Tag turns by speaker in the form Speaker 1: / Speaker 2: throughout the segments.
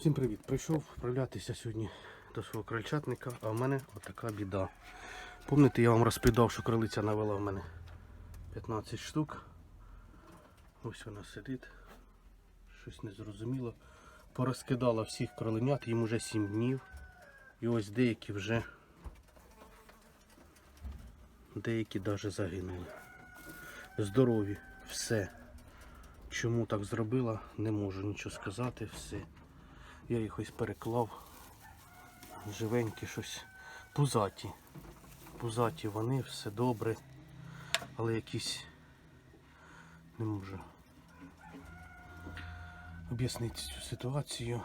Speaker 1: Всім привіт! Прийшов вправлятися сьогодні до свого крольчатника, а в мене отака біда. Помните, я вам розповідав, що кролиця навела в мене 15 штук. Ось вона сидить. Щось незрозуміло. Порозкидала всіх кроленят, їм уже 7 днів. І ось деякі вже деякі навіть загинули. Здорові, все. Чому так зробила, не можу нічого сказати, все. Я їх ось переклав. Живенькі щось. Пузаті. Пузаті вони, все добре. Але якісь не можу об'яснити цю ситуацію.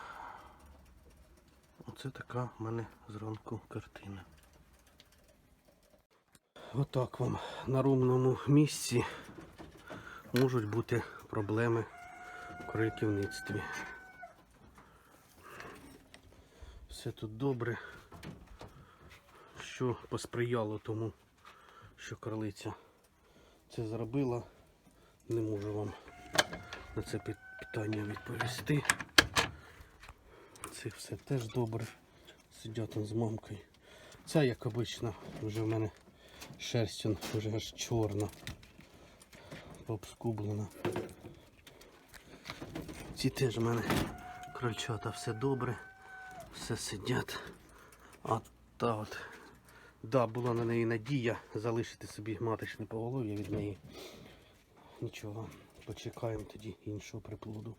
Speaker 1: Оце така в мене зранку картина. Отак вам на ровному місці можуть бути проблеми в кроликівництві. Все тут добре. Що посприяло тому, що кролиця це зробила, не можу вам на це питання відповісти. Це все теж добре. Сидять з мамкою. Ця, як обично, вже в мене шерсть вже аж чорна, пообскублена. Ці теж в мене крольчата, все добре, все сидять. А та от. Да, була на неї надія залишити собі маточне поголов'я від неї. Нічого, почекаємо тоді іншого приплоду.